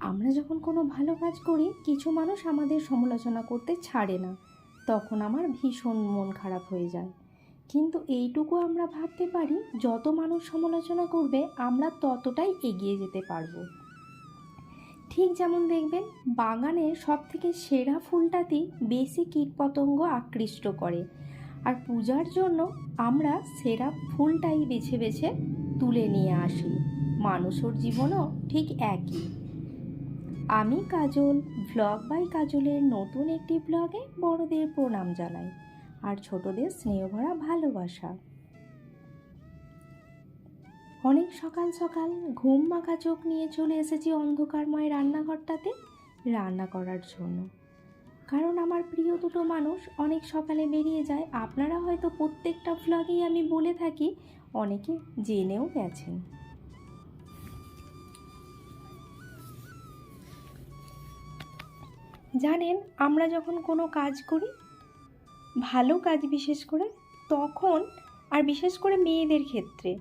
আমরা যখন কোনো ভালো কাজ করি, কিছু মানুষ আমাদের সমালোচনা করতে ছাড়ে না। তখন আমার ভীষণ মন খারাপ হয়ে যায়। কিন্তু এইটুকু আমরা ভাবতে পারি, যত মানুষ সমালোচনা করবে, আমরা ততটাই এগিয়ে যেতে পারব। ঠিক যেমন দেখবেন বাগানের সব থেকে সেরা ফুলটাতেই বেশি কীটপতঙ্গ আকৃষ্ট করে। আর পূজার জন্য আমরা সেরা ফুলটাই বেছে বেছে তুলে নিয়ে আসি। মানুষের জীবনও ঠিক একই। আমি কাজল ভ্লগ বাই কাজলের নতুন একটি ব্লগে বড়দের প্রণাম জানাই, আর ছোটদের স্নেহভরা ভালোবাসা। অনেক সকাল সকাল ঘুম মাখা চোখ নিয়ে চলে এসেছি অন্ধকারময় রান্নাঘরটাতে রান্না করার জন্য। কারণ আমার প্রিয় দুটো মানুষ অনেক সকালে বেরিয়ে যায়, আপনারা হয়তো প্রত্যেকটা ভ্লগেই আমি বলে থাকি, অনেকে জেনেও গেছেন। জানেন, আমরা যখন কোনো কাজ করি, ভালো কাজ বিশেষ করে, তখন, আর বিশেষ করে মেয়েদের ক্ষেত্রে,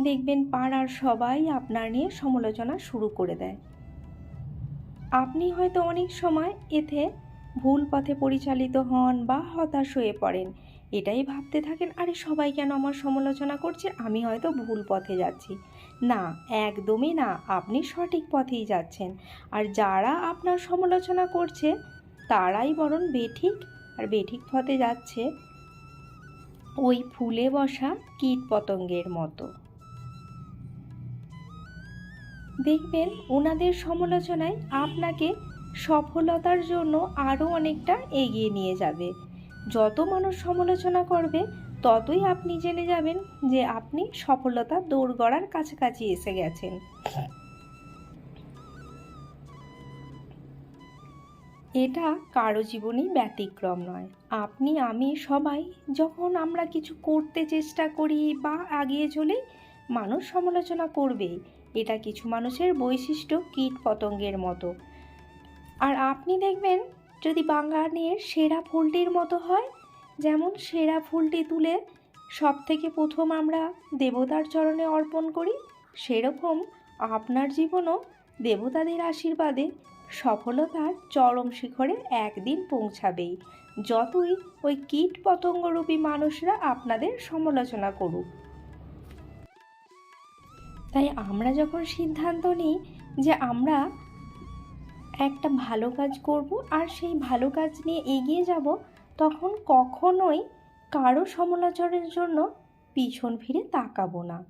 দেখবেন পাড়ার সবাই আপনার নিয়ে সমালোচনা শুরু করে দেয়। আপনি হয়তো অনেক সময় এতে ভুল পথে পরিচালিত হন বা হতাশ হয়ে পড়েন, এটাই ভাবতে থাকেন, আরে, সবাই কেন আমার সমালোচনা করছে? আমি হয়তো ভুল পথে যাচ্ছি। না, একদমই না। আপনি সঠিক পথেই যাচ্ছেন। আর যারা আপনার সমালোচনা করছে, তারাই বরং বেঠিক। আর বেঠিক পথে যাচ্ছে ওই ফুলে বসা কীট পতঙ্গের মতো। দেখবেন ওনাদের সমালোচনায় আপনাকে সফলতার জন্য আরও অনেকটা এগিয়ে নিয়ে যাবে। যত মানুষ সমালোচনা করবে ততই আপনি জেনে যাবেন যে আপনি সফলতা দৌড় গড়ার কাছাকাছি এসে গেছেন। এটা কারও জীবনই ব্যতিক্রম নয়। আপনি, আমি সবাই যখন আমরা কিছু করতে চেষ্টা করি বা আগিয়ে চলি, মানুষ সমালোচনা করবেই এটা কিছু মানুষের বৈশিষ্ট্য কীট পতঙ্গের মতো। আর আপনি দেখবেন, যদি বাগানের সেরা ফুলটির মতো হয় যেমন সেরা ফুলটি তুলে সব থেকে প্রথম আমরা দেবতার চরণে অর্পণ করি, সেরকম আপনার জীবনও দেবতাদের আশীর্বাদে সফলতার চরম শিখরে একদিন পৌঁছাবেই। যতই ওই কীট পতঙ্গরূপী মানুষরা আপনাদের সমালোচনা করুক। তাই আমরা যখন সিদ্ধান্ত নিই যে আমরা একটা ভালো কাজ করব আর সেই ভালো কাজ নিয়ে এগিয়ে যাব তখন কখনোই কারও সমালোচনার জন্য পিছন ফিরে তাকাবো না।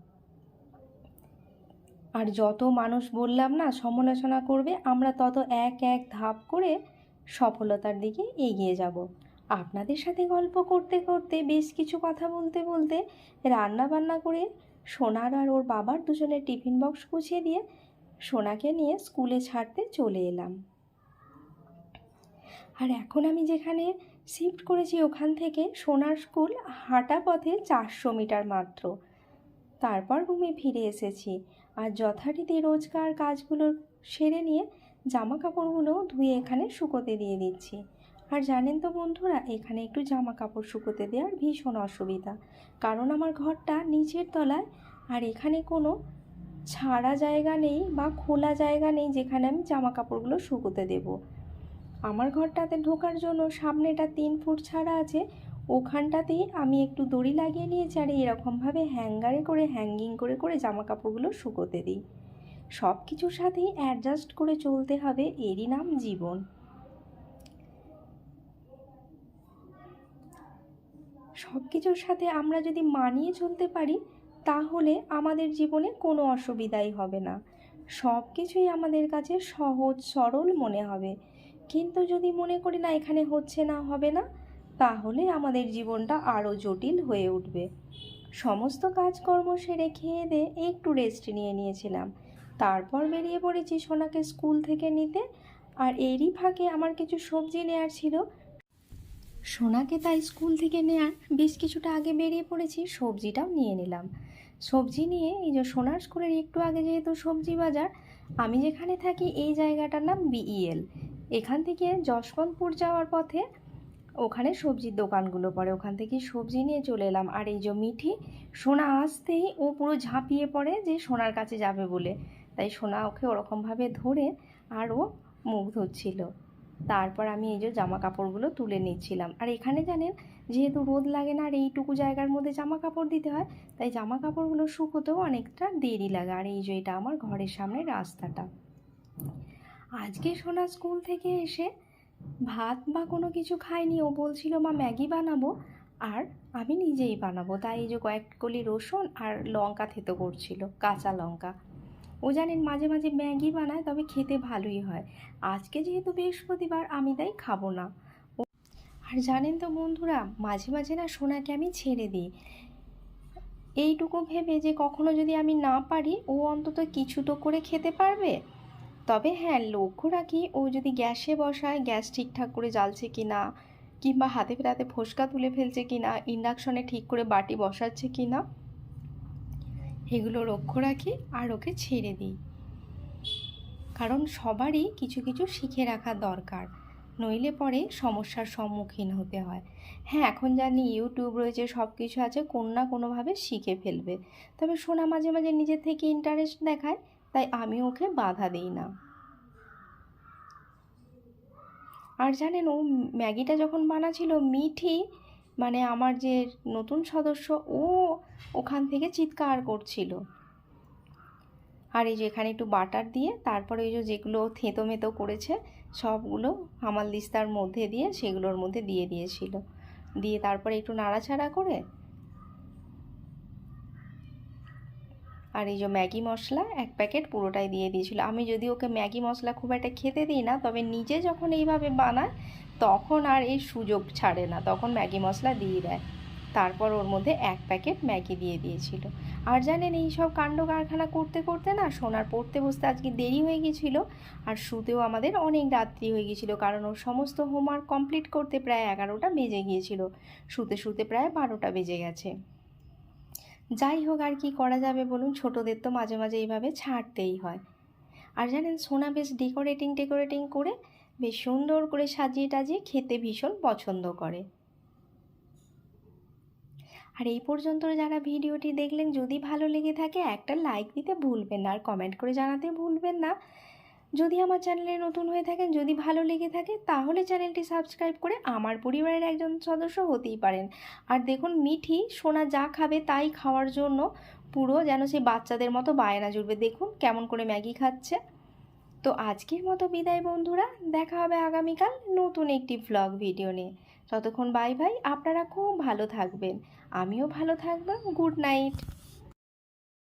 আর যত মানুষ বললাম না, সমালোচনা করবে, আমরা তত এক এক ধাপ করে সফলতার দিকে এগিয়ে যাব। আপনাদের সাথে গল্প করতে করতে, বেশ কিছু কথা বলতে বলতে রান্না বান্না করে সোনার আর ওর বাবার দুজনের টিফিন বক্স গুছিয়ে দিয়ে সোনাকে নিয়ে স্কুলে ছাড়তে চলে এলাম। আর এখন আমি যেখানে শিফট করেছি ওখান থেকে সোনার স্কুল হাঁটা পথে চারশো মিটার মাত্র। তারপর রুমে ফিরে এসেছি আর যথারীতি রোজকার কাজগুলো সেরে নিয়ে জামা কাপড়গুলো ধুয়ে এখানে শুকোতে দিয়ে দিচ্ছি। আর জানেন তো বন্ধুরা, এখানে একটু জামা কাপড় শুকোতে দেওয়ার ভীষণ অসুবিধা। কারণ আমার ঘরটা নিচের তলায় আর এখানে কোনো ছাড়া জায়গা নেই বা খোলা জায়গা নেই যেখানে আমি জামা কাপড়গুলো শুকোতে দেব। আমার ঘরটাতে ঢোকার জন্য সামনেটা তিন ফুট ছাড়া আছে, ওখানটাতেই আমি একটু দড়ি লাগিয়ে নিয়েছি আর এরকমভাবে হ্যাঙ্গারে করে, হ্যাঙ্গিং করে করে জামা কাপড়গুলো শুকোতে দিই। সব কিছুর সাথেই অ্যাডজাস্ট করে চলতে হবে এরই নাম জীবন। সব কিছুর সাথে আমরা যদি মানিয়ে চলতে পারি, তাহলে আমাদের জীবনে কোনো অসুবিধাই হবে না। সব কিছুই আমাদের কাছে সহজ, সরল মনে হবে। কিন্তু যদি মনে করি না, এখানে হচ্ছে না, হবে না, তাহলে আমাদের জীবনটা আরও জটিল হয়ে উঠবে। সমস্ত কাজকর্ম সেরে খেয়ে দিয়ে একটু রেস্ট নিয়ে নিয়েছিলাম। তারপর বেরিয়ে পড়েছি সোনাকে স্কুল থেকে নিতে, আর এরই ফাঁকে আমার কিছু সবজি নেওয়ার ছিল। সোনাকে তাই স্কুল থেকে নেওয়ার বেশ কিছুটা আগে বেরিয়ে পড়েছি, সবজিটাও নিয়ে নিলাম। সবজি নিয়ে এই যে সোনার স্কুলের একটু আগে যেহেতু সবজি বাজার, আমি যেখানে থাকি, এই জায়গাটার নাম বিইএল এখান থেকে যশবন্তপুর যাওয়ার পথে ওখানে সবজির দোকানগুলো পড়ে। ওখান থেকে সবজি নিয়ে চলে এলাম। আর এই যে মিঠি, সোনা আসতেই ও পুরো ঝাঁপিয়ে পড়ে যে সোনার কাছে যাবে বলে। তাই সোনা ওকে ওরকমভাবে ধরে আর ও মুখ ধরছিল তারপর আমি এই যে জামা কাপড়গুলো তুলে নিচ্ছিলাম। আর এখানে জানেন, যেহেতু রোদ লাগে না আর এইটুকু জায়গার মধ্যে জামা কাপড় দিতে হয়, তাই জামা কাপড়গুলো শুকোতেও অনেকটা দেরি লাগে। আর এই যে এটা আমার ঘরের সামনে রাস্তাটা। আজকে সোনা স্কুল থেকে এসে ভাত বা কোনো কিছু খায়নি ও বলছিল, মা, ম্যাগি বানাবো আর আমি নিজেই বানাবো। তাই এই যে কয়েক কলি রসুন আর লঙ্কা থেতো করছিল, কাঁচা লঙ্কা। ও জানেন, মাঝে মাঝে ম্যাগি বানায়, তবে খেতে ভালোই হয়। আজকে যেহেতু বৃহস্পতিবার, আমি তাই খাব না। আর জানেন তো বন্ধুরা, মাঝে মাঝে না সোনাকে আমি ছেড়ে দিই। এইটুকু ভেবে যে কখনো যদি আমি না পারি, ও অন্তত কিছু তো করে খেতে পারবে? তবে হ্যাঁ লক্ষ্য রাখি ও যদি গ্যাসে বসায়, গ্যাস ঠিকঠাক করে জ্বালছে কি না কিংবা হাতে ফেরাতে ফোসকা তুলে ফেলছে কি না ইন্ডাকশনে ঠিক করে বাটি বসাচ্ছে কি না এগুলো লক্ষ্য রাখি আর ওকে ছেড়ে দিই। কারণ সবারই কিছু কিছু শিখে রাখা দরকার, নইলে পরে সমস্যার সম্মুখীন হতে হয়। হ্যাঁ এখন জানি ইউটিউব রয়েছে সব কিছু আছে, কোনো না কোনোভাবে শিখে ফেলবে। তবে সোনা মাঝে মাঝে নিজের থেকে ইন্টারেস্ট দেখায় তাই আমি ওকে বাধা দিই না। আর জানেন ও ম্যাগিটা যখন বানাছিল মিঠি মানে আমার যে নতুন সদস্য, ও ওখান থেকে চিৎকার করছিল। আর এই যে এখানে একটু বাটার দিয়ে, তারপরে ওই যেগুলো থেতো মেতো করেছে, সবগুলো হামাল দিস্তার মধ্যে দিয়ে, সেগুলোর মধ্যে দিয়ে দিয়েছিল। দিয়ে তারপরে একটু নাড়াচাড়া করে আর এই যে ম্যাগি মশলা এক প্যাকেট পুরোটাই দিয়ে দিয়েছিল। আমি যদি ওকে ম্যাগি মশলা খুব একটা খেতে দিই না, তবে নিজে যখন এইভাবে বানায়, তখন আর এই সুযোগ ছাড়ে না। তখন ম্যাগি মশলা দিয়ে দেয়। তারপর ওর মধ্যে এক প্যাকেট ম্যাগি দিয়ে দিয়েছিল। আর জানেন, এই সব কাণ্ড কারখানা করতে করতে না সোনার পড়তে বসতে আজকে দেরি হয়ে গেছিল আর শুতেও আমাদের অনেক রাত্রি হয়ে গেছিল, কারণ ওর সমস্ত হোমওয়ার্ক কমপ্লিট করতে প্রায় এগারোটা বেজে গিয়েছিল। শুতে শুতে প্রায় বারোটা বেজে গেছে। যাই হোক আর কি করা যাবে বলুন, ছোটদের তো মাঝে মাঝে এইভাবে ছাড়তেই হয়। আর জানেন, সোনা বেশ ডেকোরেটিং টেকোরেটিং করে বেশ সুন্দর করে সাজিয়ে টাজিয়ে খেতে ভীষণ পছন্দ করে। আর এই পর্যন্ত যারা ভিডিওটি দেখলেন, যদি ভালো লেগে থাকে একটা লাইক দিতে ভুলবেন না, আর কমেন্ট করে জানাতে ভুলবেন না। যদি আমার চ্যানেলে নতুন হয়ে থাকেন, যদি ভালো লেগে থাকে, তাহলে চ্যানেলটি সাবস্ক্রাইব করে আমার পরিবারের একজন সদস্য হতেই পারেন। আর দেখুন, মিঠি সোনা যা খাবে তাই খাওয়ার জন্য পুরো যেন সেই বাচ্চাদের মতো বায়না জুড়বে। দেখুন, কেমন করে ম্যাগি খাচ্ছে। তো আজকের মতো বিদায় বন্ধুরা, দেখা হবে আগামীকাল নতুন একটি ভ্লগ ভিডিও নিয়ে। ততক্ষণ বাই বাই আপনারা খুব ভালো থাকবেন। আমিও ভালো থাকব। Good night